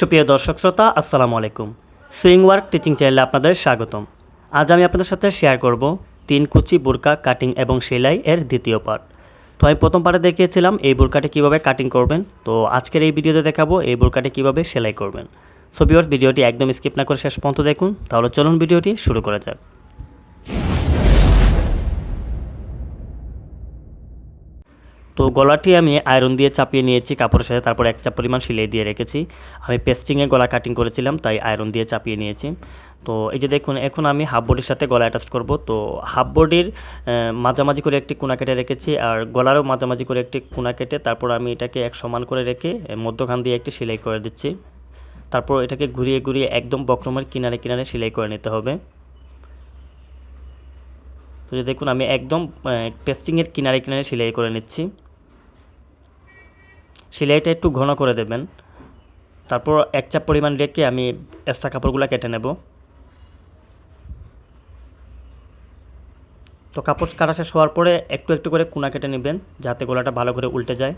সুপ্রিয় দর্শক শ্রোতা, আসসালামু আলাইকুম। সুইং ওয়ার্ক টিচিং চ্যানেলে আপনাদের স্বাগতম। আজ আমি আপনাদের সাথে শেয়ার করব তিন কুচি বোরকা কাটিং এবং সেলাই এর দ্বিতীয় পার্ট। তো আমি প্রথম পার্টে দেখিয়েছিলাম এই বোরকাটি কীভাবে কাটিং করবেন। তো আজকের এই ভিডিওতে দেখাবো এই বোরকাটি কীভাবে সেলাই করবেন। সো ভিডিওটি একদম স্কিপ না করে শেষ পর্যন্ত দেখুন। তাহলে চলুন ভিডিওটি শুরু করা যাক। তো গলাটি আমি আয়রন দিয়ে চাপিয়ে নিয়েছি, কাপড়ের সাথে তারপর এক চাপ পরিমাণ সিলাই দিয়ে রেখেছি। আমি পেস্টিংয়ে গলা কাটিং করেছিলাম, তাই আয়রন দিয়ে চাপিয়ে নিয়েছি। তো এই যে দেখুন, এখন আমি হাফ বডির সাথে গলা অ্যাটাচ করব। তো হাফ বডির মাঝামাঝি করে একটি কোনা কেটে রেখেছি, আর গলারও মাঝামাঝি করে একটি কোনা কেটে তারপর আমি এটাকে এক সমান করে রেখে মধ্যখান দিয়ে একটি সেলাই করে দিচ্ছি। তারপর এটাকে ঘুরিয়ে ঘুরিয়ে একদম বক্রমের কিনারে কিনারে সেলাই করে নিতে হবে। তো দেখুন, আমি একদম পেস্টিংয়ের কিনারে কিনারে সেলাই করে নিচ্ছি। সেলাইটা একটু ঘন করে দেবেন। তারপর এক চাপ পরিমাণ রেখে আমি এক্সট্রা কাপড়গুলো কেটে নেব। তো কাপড় কাটা শেষ হওয়ার পরে একটু একটু করে কোনা কেটে নেবেন, যাতে গলাটা ভালো করে উল্টে যায়।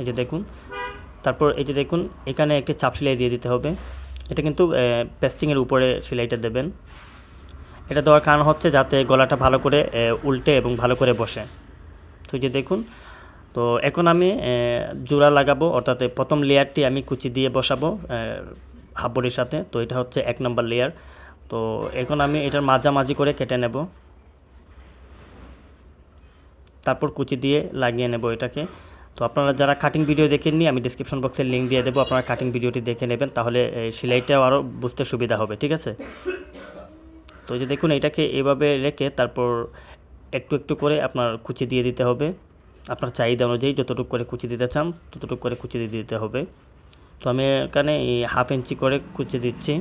এই যে দেখুন। তারপর এই যে দেখুন, এখানে একটি চাপ সেলাই দিয়ে দিতে হবে। এটা কিন্তু পেস্টিংয়ের উপরে সেলাইটা দেবেন। এটা দেওয়ার কারণ হচ্ছে যাতে গলাটা ভালো করে উল্টে এবং ভালো করে বসে। তো যে দেখুন তো এখন আমি জোড়া লাগাবো, অর্থাৎ প্রথম লেয়ারটি আমি কুচি দিয়ে বসাবো হাফ বডির সাথে। তো এটা হচ্ছে এক নম্বর লেয়ার। তো এখন আমি এটার মাঝামাঝি করে কেটে নেব। তারপর কুচি দিয়ে লাগিয়ে নেব এটাকে। তো আপনারা যারা কাটিং ভিডিও দেখেননি, আমি ডিসক্রিপশন বক্সে লিঙ্ক দিয়ে দেবো। আপনারা কাটিং ভিডিওটি দেখে নেবেন, তাহলে সেলাইটাও আরও বুঝতে সুবিধা হবে, ঠিক আছে? তো যে দেখুন, এটাকে এভাবে রেখে তারপর একটু একটু করে আপনার কুচি দিয়ে দিতে হবে। আপনার চাহিদা অনুযায়ী যতটুকু করে কুচি দিতে চান, ততটুকু করে কুচি দিয়ে দিতে হবে। তো আমি এখানে হাফ ইঞ্চি করে কুচি দিচ্ছি।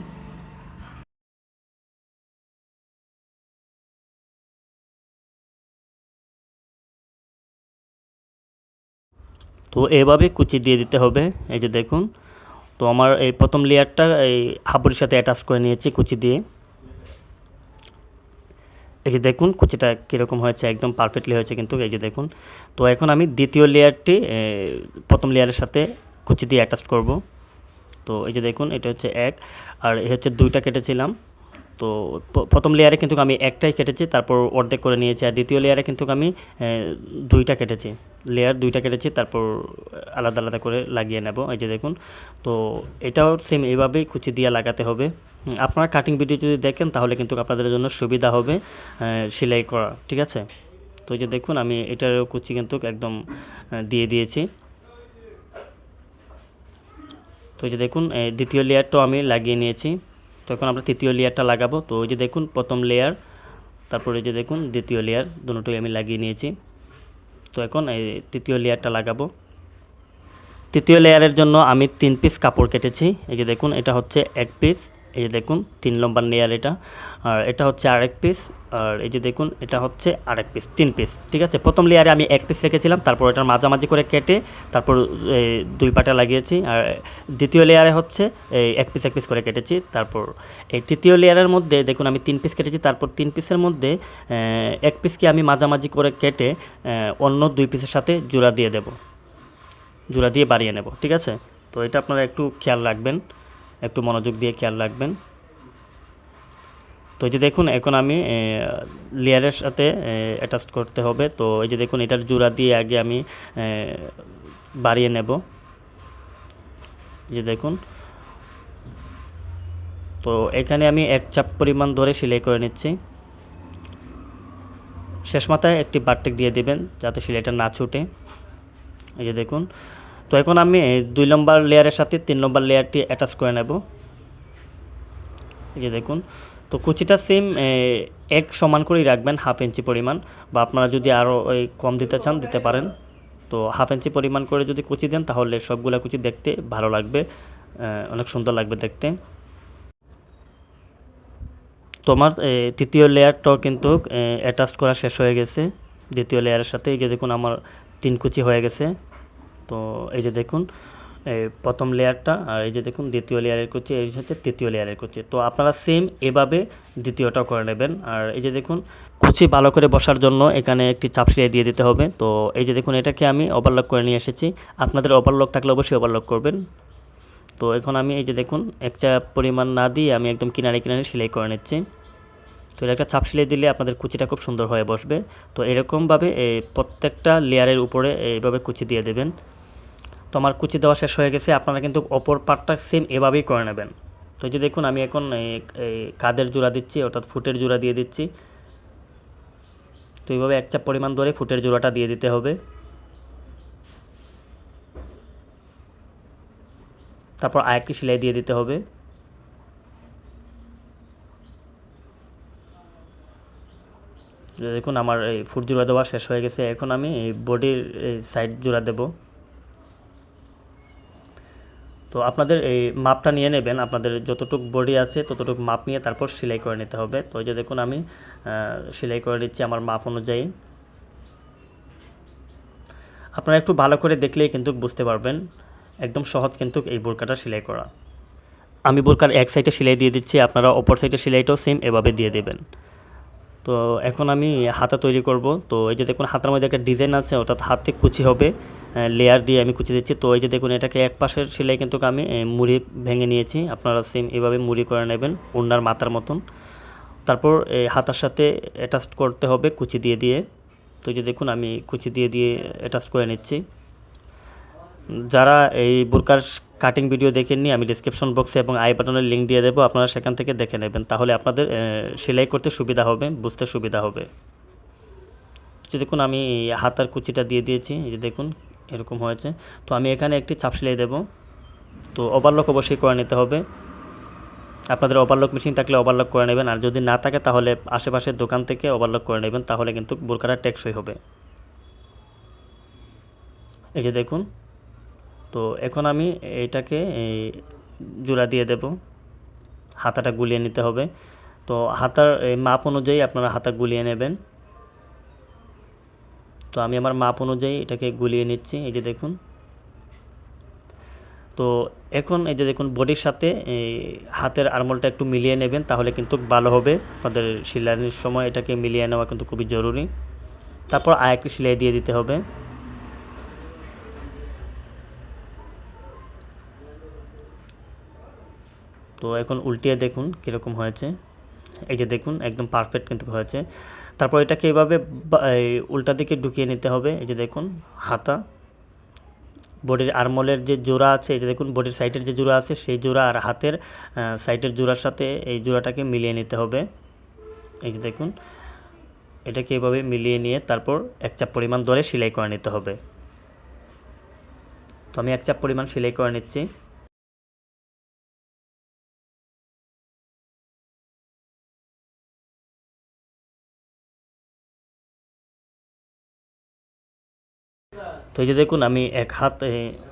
তো এভাবে কুচি দিয়ে দিতে হবে, এই যে দেখুন। তো আমার এই প্রথম লেয়ারটা এই হাবুরির সাথে অ্যাটাচ করে নিয়েছি কুচি দিয়ে। এই যে দেখুন, কুচিটা কীরকম হয়েছে, একদম পারফেক্টলি হয়েছে কিন্তু এই যে দেখুন। তো এখন আমি দ্বিতীয় লেয়ারটি প্রথম লেয়ারের সাথে কুচি দিয়ে অ্যাটাচ করব। তো এই যে দেখুন, এটা হচ্ছে এক, আর এই হচ্ছে দুইটা কেটেছিলাম। তো প্রথম লেয়ারে কিন্তু আমি একটাই কেটেছি, তারপর অর্ধেক করে নিয়েছি, আর দ্বিতীয় লেয়ারে কিন্তু আমি দুইটা কেটেছি। লেয়ার দুইটা কেটেছি, তারপর আলাদা আলাদা করে লাগিয়ে নেব, এই যে দেখুন। তো এটাও সেম এইভাবেই কুচি দিয়ে লাগাতে হবে। আপনারা কাটিং ভিডিও যদি দেখেন, তাহলে কিন্তু আপনাদের জন্য সুবিধা হবে সেলাই করা, ঠিক আছে? তো এই যে দেখুন, আমি এটারও কুচি কিন্তু একদম দিয়ে দিয়েছি। তো এই যে দেখুন দ্বিতীয় লেয়ারটাও আমি লাগিয়ে নিয়েছি। তো এখন আমরা তৃতীয় লেয়ারটা লাগাবো। তো ওই যে দেখুন, প্রথম লেয়ার, তারপরে যে দেখুন, দ্বিতীয় লেয়ার, দুটোই আমি লাগিয়ে নিয়েছি। তো এখন এই তৃতীয় লেয়ারটা লাগাবো। তৃতীয় লেয়ারের জন্য আমি তিন পিস কাপড় কেটেছি। এই যে দেখুন, এটা হচ্ছে এক পিস এই যে দেখুন, তিন নম্বর লেয়ার এটা। আর এটা হচ্ছে আরেক পিস আর এই যে দেখুন, এটা হচ্ছে আরেক পিস তিন পিস ঠিক আছে? প্রথম লেয়ারে আমি এক পিস রেখেছিলাম, তারপর এটার মাঝামাঝি করে কেটে, তারপর দুই পাটা লাগিয়েছি, আর দ্বিতীয় লেয়ারে হচ্ছে এই এক পিস এক পিস করে কেটেছি, তারপর এই তৃতীয় লেয়ারের মধ্যে দেখুন, আমি তিন পিস কেটেছি, তারপর তিন পিসের মধ্যে এক পিসকে আমি মাঝামাঝি করে কেটে অন্য দুই পিসের সাথে জোড়া দিয়ে দেবো। জোড়া দিয়ে বাড়িয়ে নেব, ঠিক আছে? তো এটা আপনারা একটু খেয়াল রাখবেন। একটু মনোযোগ দিয়ে খেয়াল রাখবেন। তো এই যে দেখুন, এখন আমি লেয়ারের সাথে অ্যাটাচ করতে হবে। তো এই যে দেখুন, এটার জোড়া দিয়ে আগে আমি বাড়িয়ে নেব। যে দেখুন। তো এখানে আমি এক চাপ পরিমাণ ধরে সেলাই করে নিচ্ছি। শেষ মাথায় একটি বারটেক দিয়ে দিবেন, যাতে সেলাইটা না ছুটে। এই যে দেখুন। তো এখন আমি দুই নম্বর লেয়ারের সাথে তিন নম্বর লেয়ারটি অ্যাটাচ করে নেব। এই যে দেখুন, তো কুচিটা সেম এক সমান করেই রাখবেন হাফ ইঞ্চি পরিমাণ বা আপনারা যদি আরও কম দিতে চান দিতে পারেন। তো হাফ ইঞ্চি পরিমাণ করে যদি কুচি দেন তাহলে সবগুলা কুচি দেখতে ভালো লাগবে অনেক সুন্দর লাগবে দেখতে। তোমার তৃতীয় লেয়ারটাও কিন্তু অ্যাটাচ করা শেষ হয়ে গেছে। দ্বিতীয় লেয়ারের সাথে এই যে দেখুন আমার তিন কুচি হয়ে গেছে। তো এই যে দেখুন, এই প্রথম লেয়ারটা আর এই যে দেখুন, দ্বিতীয় লেয়ারের কুচি এই হচ্ছে তৃতীয় লেয়ারের কুচি তো আপনারা সেম এভাবে দ্বিতীয়টাও করে নেবেন। আর এই যে দেখুন, কুচি ভালো করে বসার জন্য এখানে একটি চাপ সিলাই দিয়ে দিতে হবে। তো এই যে দেখুন, এটাকে আমি ওভারলক করে নিয়ে এসেছি। আপনাদের ওভারলক থাকলে অবশ্যই ওভারলক করবেন। তো এখন আমি এই যে দেখুন, একটা পরিমাণ না দিয়ে আমি একদম কিনারে কিনারে সেলাই করে নিচ্ছি। তো এর একটা চাপ সেলাই দিলে আপনাদের কুচিটা খুব সুন্দর হয়ে বসবে। তো এরকমভাবে এই প্রত্যেকটা লেয়ারের উপরে এইভাবে কুচি দিয়ে দেবেন। তো আমার কুচি দেওয়া শেষ হয়ে গেছে, আপনারা কিন্তু অপর পার্টটা সেম এভাবেই করে নেবেন। তো যে দেখুন, আমি এখন কাদের জোড়া দিচ্ছি, অর্থাৎ ফুটের জোড়া দিয়ে দিচ্ছি। তো এইভাবে এক চাপ পরিমাণ ধরে ফুটের জোড়াটা দিয়ে দিতে হবে। তারপর আরেকটি সেলাই দিয়ে দিতে হবে। দেখুন, আমার এই ফুট জোড়া দেওয়া শেষ হয়ে গেছে। এখন আমি বডির সাইড জোড়া দেব। তো আপনাদের এই মাপটা নিয়ে নেবেন। আপনাদের যতটুক বডি আছে ততটুক মাপ নিয়ে তারপর সেলাই করে নিতে হবে। তো এই যে দেখুন আমি সেলাই করে নিচ্ছি আমার মাপ অনুযায়ী। আপনারা একটু ভালো করে দেখলেই কিন্তু বুঝতে পারবেন, একদম সহজ কিন্তু এই বোরকাটা সেলাই করা। আমি বোরকার এক সাইডে সেলাই দিয়ে দিচ্ছি, আপনারা অপর সাইডে সেলাইটাও সেম এভাবে দিয়ে দেবেন। তো এখন আমি হাতা তৈরি করব। তো এই যে দেখুন, হাতার মধ্যে একটা ডিজাইন আছে, অর্থাৎ হাতে কুচি হবে। লেয়ার দিয়ে আমি কুচি দিচ্ছি। তো এই যে দেখুন, এটাকে এক পাশের সেলাই কিন্তু আমি মুড়ি ভেঙে নিয়েছি। আপনারা সেম এভাবে মুড়ি করে নেবেন, উন্নার মাথার মতন। তারপর এই হাতার সাথে অ্যাটাচ করতে হবে কুচি দিয়ে দিয়ে। তো যে দেখুন, আমি কুচি দিয়ে দিয়ে অ্যাটাচ করে নিচ্ছি। যারা এই বোরকার কাটিং ভিডিও দেখেননি, আমি ডিসক্রিপশন বক্সে এবং আই বাটনের লিঙ্ক দিয়ে দেবো, আপনারা সেখান থেকে দেখে নেবেন। তাহলে আপনাদের সেলাই করতে সুবিধা হবে, বুঝতে সুবিধা হবে। যে দেখুন, আমি হাতার কুচিটা দিয়ে দিয়েছি। এই যে দেখুন এরকম হয়েছে। তো আমি এখানে একটি চাপ সেলাই দেবো। তো ওভারলক অবশ্যই করে নিতে হবে। আপনাদের ওভারলক মেশিন থাকলে ওভারলক করে নেবেন। আর যদি না থাকে তাহলে আশেপাশের দোকান থেকে ওভারলক করে নেবেন। তাহলে কিন্তু বোরকাটা টেকসই হবে। এই যে দেখুন। তো এখন আমি এটাকে জোড়া দিয়ে দেব। হাতাটা গুলিয়ে নিতে হবে। তো হাতার মাপ অনুযায়ী আপনারা হাতা গুলিয়ে নেবেন। তো আমি আমার মাপ অনুযায়ী এটাকে গুলিয়ে নিচ্ছি, এই যে দেখুন। তো এখন এই যে দেখুন, বডির সাথে, এই হাতের আরমলটা একটু মিলিয়ে নেবেন, তাহলে কিন্তু ভালো হবে। আপনাদের সেলাইয়ের সময় এটাকে মিলিয়ে নেওয়া কিন্তু খুবই জরুরি। তারপর আরেকটি সেলাই দিয়ে দিতে হবে। তো এখন উল্টিয়ে দেখুন কীরকম হয়েছে। এই যে দেখুন, একদম পারফেক্ট কিন্তু হয়েছে। তারপর এটাকে এভাবে উল্টা দিকে ঢুকিয়ে নিতে হবে। এই যে দেখুন, হাতা। বডির আরমলের যে জোড়া আছে, এই যে দেখুন, বডির সাইডের যে জোড়া আছে, সেই জোড়া আর হাতের সাইডের জোড়ার সাথে এই জোড়াটাকে মিলিয়ে নিতে হবে। এই যে দেখুন, এটাকে এভাবে মিলিয়ে নিয়ে তারপর এক চাপ পরিমাণ ধরে সেলাই করে নিতে হবে। তো আমি এক চাপ পরিমাণ সেলাই করে নিচ্ছি। তো এই যে দেখুন, আমি এক হাত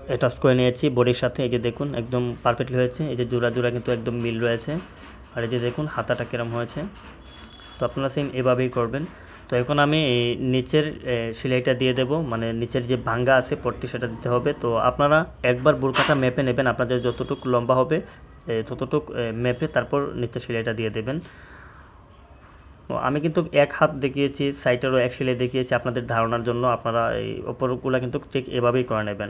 অ্যাটাচ করে নিয়েছি বডির সাথে, এই যে দেখুন, একদম পারফেক্টলি হয়েছে, এই যে জোড়া জোড়া কিন্তু একদম মিল রয়েছে। আর এই যে দেখুন, হাতাটা কিরম হয়েছে। তো আপনারা সেম এভাবেই করবেন। তো এখন আমি নিচের সেলাইটা দিয়ে দেব মানে নিচের যে ভাঙ্গা আছে, পট্টি সেটা দিতে হবে। তো আপনারা একবার বোরকাটা মেপে নেবেন, আপনাদের যতটুকু লম্বা হবে ততটুক মেপে তারপর নিচের সেলাইটা দিয়ে দেবেন। আমি কিন্তু এক হাত দেখিয়েছি, সাইটেরও এক সেলাই দেখিয়েছি আপনাদের ধারণার জন্য। আপনারা এই ওপরগুলো কিন্তু ঠিক এভাবেই করে নেবেন।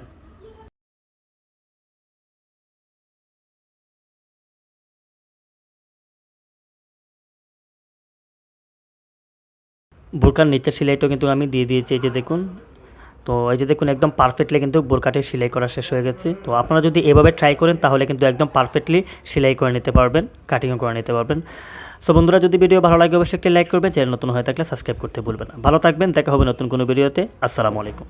বোরকার নিচের সেলাইটাও কিন্তু আমি দিয়ে দিয়েছি, এই যে দেখুন। তো এই যে দেখুন, একদম পারফেক্টলি কিন্তু বোরকাটি সেলাই করা শেষ হয়ে গেছে। তো আপনারা যদি এভাবে ট্রাই করেন, তাহলে কিন্তু একদম পারফেক্টলি সেলাই করে নিতে পারবেন কাটিংও করে নিতে পারবেন। সো বন্ধুরা, যদি ভিডিও ভালো লাগে, অবশ্যই একটি লাইক করবেন। চ্যানেল নতুন হয়ে থাকলে সাবস্ক্রাইব করতে ভুলবেন না। ভালো থাকবেন, দেখা হবে নতুন কোনো ভিডিওতে। আসসালামু আলাইকুম।